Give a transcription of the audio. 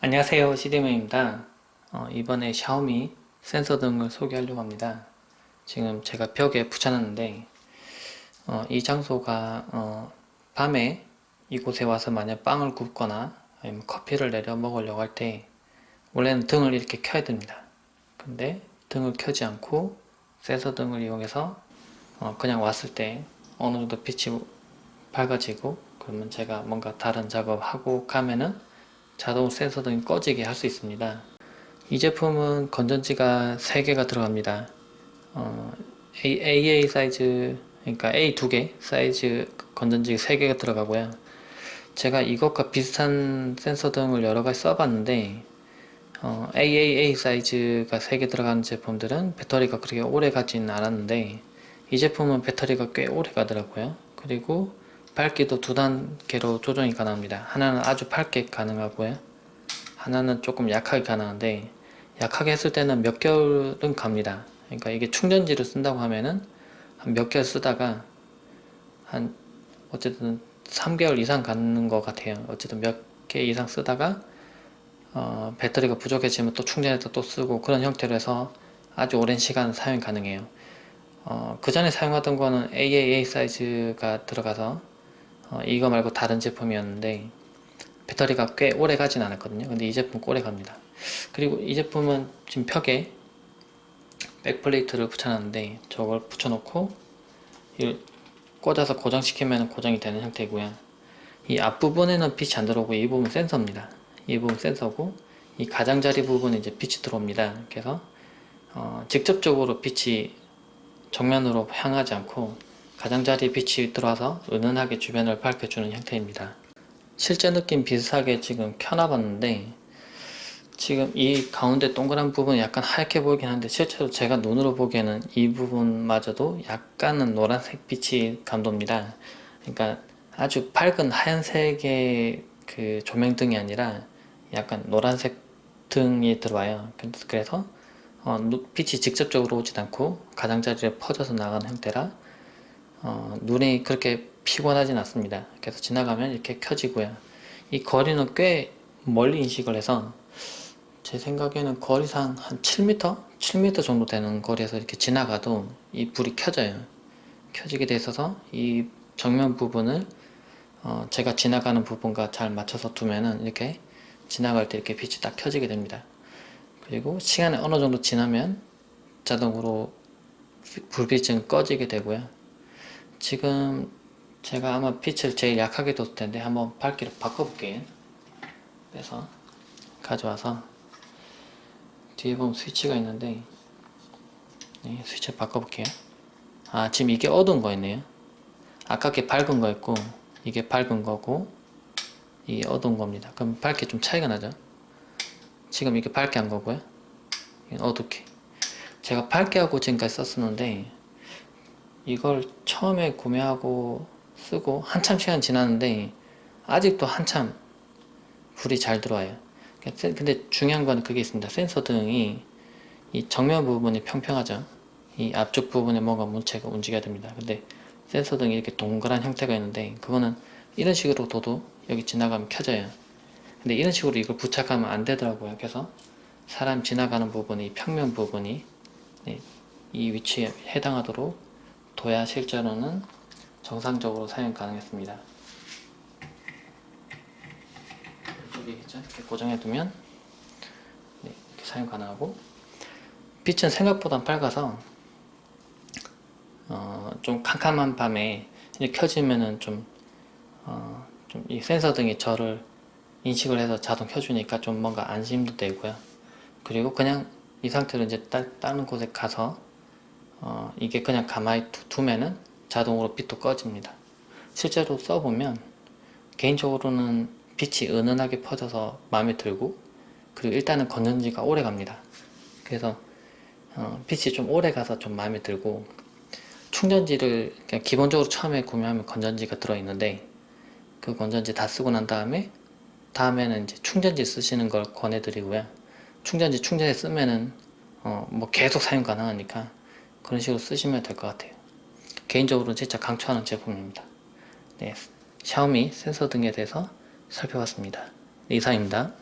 안녕하세요 CDM입니다. 어, 이번에 샤오미 센서 등을 소개하려고 합니다. 지금 제가 벽에 붙여놨는데 어, 이 장소가 어, 밤에 이곳에 와서 만약 빵을 굽거나 아니면 커피를 내려 먹으려고 할 때 원래는 등을 이렇게 켜야 됩니다. 근데 등을 켜지 않고 센서 등을 이용해서 어, 그냥 왔을 때 어느 정도 빛이 밝아지고 그러면 제가 뭔가 다른 작업하고 가면은 자동 센서 등이 꺼지게 할 수 있습니다. 이 제품은 건전지가 3개가 들어갑니다. 어, AA 사이즈, 그러니까 A 2개 사이즈 건전지 3개가 들어가고요. 제가 이것과 비슷한 센서 등을 여러 가지 써봤는데, 어, AAA 사이즈가 3개 들어가는 제품들은 배터리가 그렇게 오래 가지는 않았는데, 이 제품은 배터리가 꽤 오래 가더라고요. 그리고 밝기도 두 단계로 조정이 가능합니다. 하나는 아주 밝게 가능하고요. 하나는 조금 약하게 가능한데 약하게 했을 때는 몇 개월은 갑니다. 그러니까 이게 충전지를 쓴다고 하면은 한 몇 개월 쓰다가 한 어쨌든 3개월 이상 가는 것 같아요. 어쨌든 몇 개 이상 쓰다가 어, 배터리가 부족해지면 또 충전해서 또 쓰고 그런 형태로 해서 아주 오랜 시간 사용 가능해요. 어, 그 전에 사용하던 거는 AAA 사이즈가 들어가서 어, 이거 말고 다른 제품이었는데 배터리가 꽤 오래 가진 않았거든요. 근데 이 제품 오래 갑니다. 그리고 이 제품은 지금 벽에 백플레이트를 붙여놨는데 저걸 붙여놓고 꽂아서 고정시키면 고정이 되는 형태고요. 이 앞부분에는 빛이 안 들어오고 이 부분 센서입니다. 이 부분 센서고 이 가장자리 부분에 이제 빛이 들어옵니다. 그래서 어, 직접적으로 빛이 정면으로 향하지 않고 가장자리 빛이 들어와서 은은하게 주변을 밝혀주는 형태입니다. 실제 느낌 비슷하게 지금 켜놔봤는데 지금 이 가운데 동그란 부분이 약간 하얗게 보이긴 한데 실제로 제가 눈으로 보기에는 이 부분마저도 약간은 노란색 빛이 감돕니다. 그러니까 아주 밝은 하얀색의 그 조명등이 아니라 약간 노란색 등이 들어와요. 그래서 어, 빛이 직접적으로 오지 않고 가장자리에 퍼져서 나가는 형태라 어, 눈이 그렇게 피곤하진 않습니다. 그래서 지나가면 이렇게 켜지고요. 이 거리는 꽤 멀리 인식을 해서 제 생각에는 거리상 한 7m? 7m 정도 되는 거리에서 이렇게 지나가도 이 불이 켜져요. 켜지게 돼 있어서 이 정면 부분을 어, 제가 지나가는 부분과 잘 맞춰서 두면은 이렇게 지나갈 때 이렇게 빛이 딱 켜지게 됩니다. 그리고 시간이 어느 정도 지나면 자동으로 불빛은 꺼지게 되고요. 지금 제가 아마 빛을 제일 약하게 뒀을 텐데 한번 밝기를 바꿔볼게요. 그래서 가져와서 뒤에 보면 스위치가 있는데 네, 스위치 바꿔볼게요. 아 지금 이게 어두운 거있네요 아까 게 밝은 거였고 이게 밝은 거고 이게 어두운 겁니다. 그럼 밝게 좀 차이가 나죠? 지금 이게 밝게 한 거고요. 어둡게. 제가 밝게 하고 지금까지 썼었는데 이걸 처음에 구매하고 쓰고 한참 시간 지났는데 아직도 한참 불이 잘 들어와요. 근데 중요한 건 그게 있습니다. 센서 등이 이 정면 부분이 평평하죠. 이 앞쪽 부분에 뭔가 문체가 움직여야 됩니다. 근데 센서 등이 이렇게 동그란 형태가 있는데 그거는 이런 식으로 둬도 여기 지나가면 켜져요. 근데 이런 식으로 이걸 부착하면 안 되더라고요. 그래서 사람 지나가는 부분이 평면 부분이 네, 이 위치에 해당하도록 둬야 실제로는 정상적으로 사용 가능했습니다. 이렇게 고정해 두면 네, 이렇게 사용 가능하고 빛은 생각보다 밝아서 어, 좀 캄캄한 밤에 켜지면은 좀, 어, 좀 이 센서 등이 저를 인식을 해서 자동 켜주니까 좀 뭔가 안심도 되고요. 그리고 그냥 이 상태로 이제 따, 다른 곳에 가서 어, 이게 그냥 가만히 두, 면은 자동으로 빛도 꺼집니다. 실제로 써보면 개인적으로는 빛이 은은하게 퍼져서 마음에 들고 그리고 일단은 건전지가 오래 갑니다. 그래서 어, 빛이 좀 오래 가서 좀 마음에 들고 충전지를 그냥 기본적으로 처음에 구매하면 건전지가 들어있는데 그 건전지 다 쓰고 난 다음에 다음에는 이제 충전지 쓰시는 걸 권해드리고요. 충전지 충전해 쓰면은 어, 뭐 계속 사용 가능하니까 그런 식으로 쓰시면 될 것 같아요. 개인적으로 진짜 강추하는 제품입니다. 네, 샤오미 센서 등에 대해서 살펴봤습니다. 네, 이상입니다.